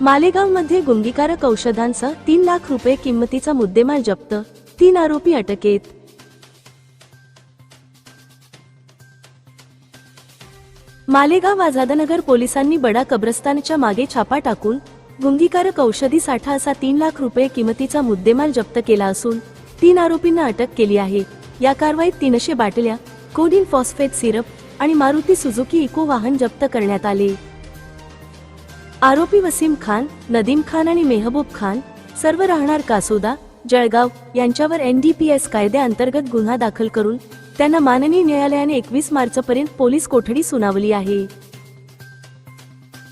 मालेगावमध्ये गुंगीकारक औषधांसह तीन लाख रुपये किंमतीचा मुद्देमाल जप्त. तीन आरोपी अटकेत. मालेगाव आझादनगर पोलिसांनी बडा कब्रस्तानच्या मागे छापा टाकून गुंगीकारक औषधी साठा असा तीन लाख रुपये किमतीचा मुद्देमाल जप्त केला असून तीन आरोपींना अटक केली आहे. या कारवाईत तीनशे बाटल्या कोडिन फॉस्फेट सिरप आणि मारुती सुझुकी इको वाहन जप्त करण्यात आले. आरोपी वसीम खान नदीम खान आणि मेहबूब खान सर्व राहणार कासोदा जळगाव यांच्यावर एनडीपीएस कायद्याअंतर्गत गुन्हा दाखल करून त्यांना माननीय न्यायालयाने एकवीस मार्चपर्यंत पोलीस कोठडी सुनावली आहे.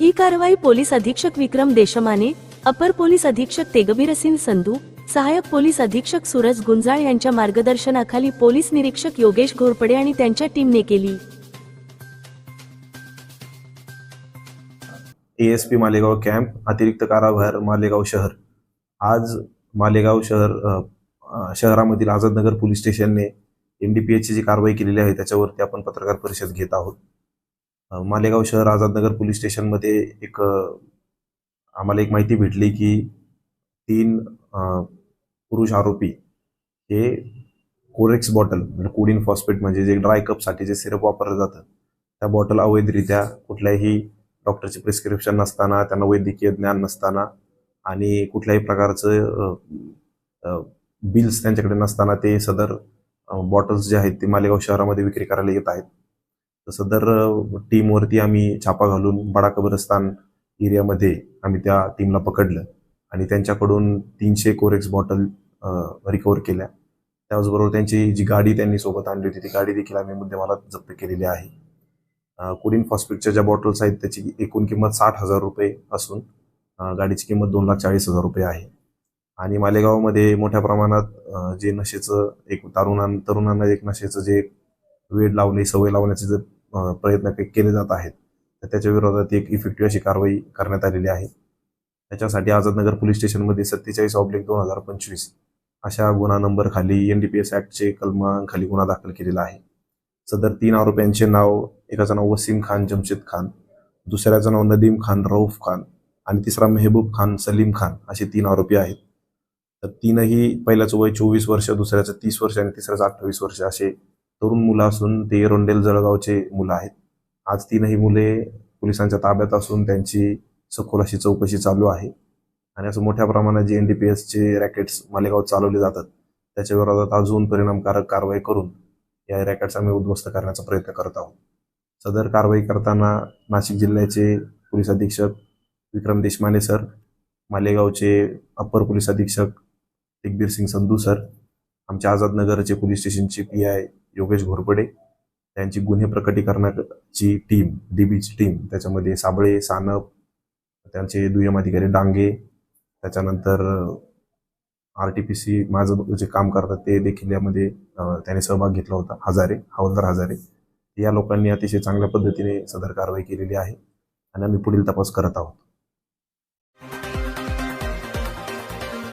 ही कारवाई पोलीस अधीक्षक विक्रम देशमाने अपर पोलीस अधीक्षक तेगबीर सिंग संधू सहाय्यक पोलीस अधीक्षक सूरज गुंजाळ यांच्या मार्गदर्शनाखाली पोलीस निरीक्षक योगेश घोरपडे आणि त्यांच्या टीमने केली. एएसपी मालेगाव कॅम्प अतिरिक्त कारागृह मालेगाव शहर. आज मालेगाव शहर शहरामधील आझादनगर पोलीस स्टेशनने एम डी पी एचची जी कारवाई केलेली आहे. त्याच्यावरती आपण पत्रकार परिषद घेत आहोत. मालेगाव शहर आझादनगर पोलीस स्टेशनमध्ये एक आम्हाला एक माहिती भेटली की तीन पुरुष आरोपी हे कोरेक्स बॉटल म्हणजे कोडिन फॉस्फेट म्हणजे जे ड्राय कपसाठी जे सिरप वापरलं जातं त्या बॉटल अवैधरित्या कुठल्याही डॉक्टरचे प्रिस्क्रिप्शन नसताना त्यांना वैद्यकीय ज्ञान नसताना आणि कुठल्याही प्रकारचं बिल्स त्यांच्याकडे नसताना ते सदर बॉटल्स जे आहेत ते मालेगाव शहरामध्ये विक्री करायला येत आहेत. तर सदर टीमवरती आम्ही छापा घालून बडा कब्रस्तान एरियामध्ये आम्ही त्या टीमला पकडलं आणि त्यांच्याकडून तीनशे कोरेक्स बॉटल रिकवर केल्या. त्याचबरोबर त्यांची जी गाडी त्यांनी सोबत आणली होती ती गाडी देखील आम्ही मुद्देमालात जप्त केलेली आहे. कोडिन फॉस्फेटच्या ज्या बॉटल्स आहेत त्याची एकूण किंमत साठ हजार रुपये असून गाडीची किंमत दोन लाख चाळीस हजार रुपये आहे. आणि मालेगावमध्ये मोठ्या प्रमाणात जे नशेचं एक तरुणां तरुणांना एक नशेचं जे वेड लावणे सवय लावण्याचे जे प्रयत्न केले जात आहेत तर त्याच्या विरोधात एक इफेक्टिव्ह अशी कारवाई करण्यात आलेली आहे. त्याच्यासाठी आझादनगर पोलीस स्टेशनमध्ये सत्तेचाळीस ऑब्लिक दोन हजार पंचवीस अशा गुन्हा नंबर खाली एन डी पी एस ॲक्टचे कलमांखाली गुन्हा दाखल केलेला आहे. सदर तीन आरोपींचे नाव एकाचं नाव वसीम खान जमशेद खान दुसऱ्याचं नाव नदीम खान रऊफ खान आणि तिसरा मेहबूब खान सलीम खान असे तीन आरोपी आहेत. तर तीनही पहिल्याचं वय चोवीस वर्ष दुसऱ्याचं तीस वर्ष आणि तिसऱ्याचं अठ्ठावीस वर्ष असे तरुण मुलं असून ते रोंडेल जळगावचे मुलं आहेत. आज तीनही मुले पोलिसांच्या ताब्यात असून त्यांची सखोल अशी चौकशी चालू आहे. आणि असं मोठ्या प्रमाणात जे एन डी पी एसचे रॅकेट्स मालेगाव चालवले जातात त्याच्या विरोधात अजून परिणामकारक कारवाई करून या रॅकेट्स आम्ही उद्ध्वस्त करण्याचा प्रयत्न करत आहोत. सदर कारवाई करताना नाशिक जिल्ह्याचे पोलीस अधीक्षक विक्रम देशमाने सर मालेगावचे अप्पर पोलीस अधीक्षक दिग्बीर सिंग संधू सर आमच्या आझादनगरचे पोलीस स्टेशनचे पी आय योगेश घोरपडे त्यांची गुन्हे प्रकटीकरणाची टीम डीबीची टीम त्याच्यामध्ये साबळे सानप त्यांचे दुय्यम अधिकारी डांगे त्याच्यानंतर आर टी पी सी माझं जे काम करतात ते देखील यामध्ये त्याने सहभाग घेतला होता हजारे हवालदार हजारे. या लोकांनी अतिशय चांगल्या पद्धतीने सदर कारवाई केलेली आहे आणि आम्ही पुढील तपास करत आहोत.